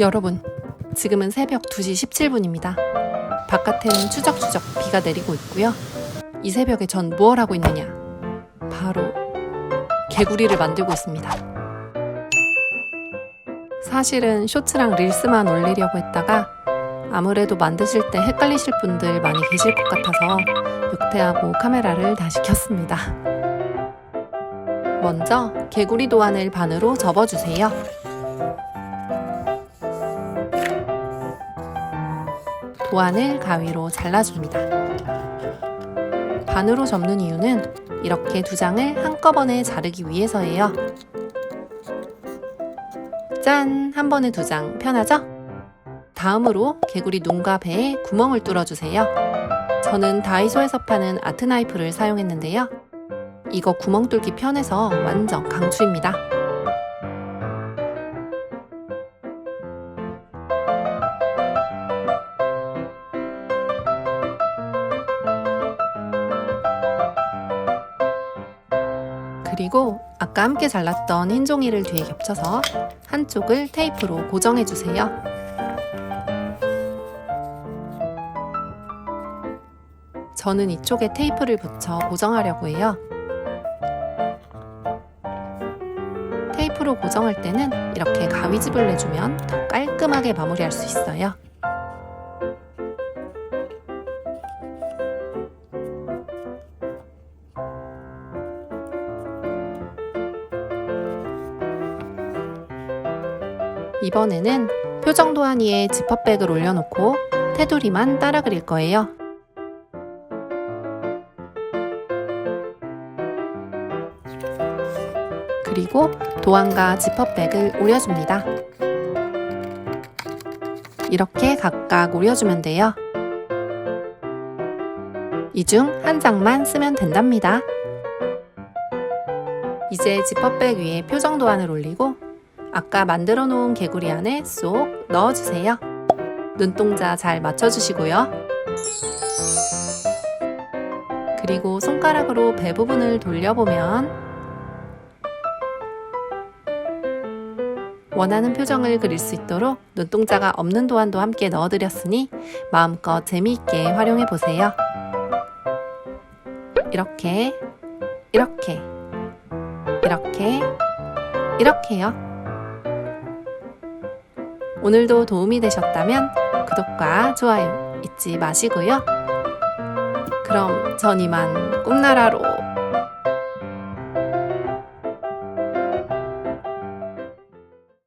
여러분, 지금은 새벽 2시 17분입니다. 바깥에는 추적추적 비가 내리고 있고요. 이 새벽에 전 무얼 하고 있느냐? 바로 개구리를 만들고 있습니다. 사실은 쇼츠랑 릴스만 올리려고 했다가 아무래도 만드실 때 헷갈리실 분들 많이 계실 것 같아서 육퇴하고 카메라를 다시 켰습니다. 먼저 개구리 도안을 반으로 접어주세요. 도안을 가위로 잘라줍니다. 반으로 접는 이유는 이렇게 두 장을 한꺼번에 자르기 위해서예요. 짠! 한 번에 두 장 편하죠? 다음으로 개구리 눈과 배에 구멍을 뚫어주세요. 저는 다이소에서 파는 아트나이프를 사용했는데요. 이거 구멍 뚫기 편해서 완전 강추입니다. 그리고 아까 함께 잘랐던 흰 종이를 뒤에 겹쳐서 한쪽을 테이프로 고정해 주세요. 저는 이쪽에 테이프를 붙여 고정하려고 해요. 테이프로 고정할 때는 이렇게 가위집을 내주면 더 깔끔하게 마무리할 수 있어요. 이번에는 표정 도안 위에 지퍼백을 올려놓고 테두리만 따라 그릴 거예요. 그리고 도안과 지퍼백을 오려줍니다. 이렇게 각각 오려주면 돼요. 이 중 한 장만 쓰면 된답니다. 이제 지퍼백 위에 표정 도안을 올리고 아까 만들어 놓은 개구리 안에 쏙 넣어주세요. 눈동자 잘 맞춰주시고요. 그리고 손가락으로 배 부분을 돌려보면 원하는 표정을 그릴 수 있도록 눈동자가 없는 도안도 함께 넣어드렸으니 마음껏 재미있게 활용해 보세요. 이렇게, 이렇게, 이렇게, 이렇게요. 오늘도 도움이 되셨다면 구독과 좋아요 잊지 마시고요. 그럼 전 이만 꿈나라로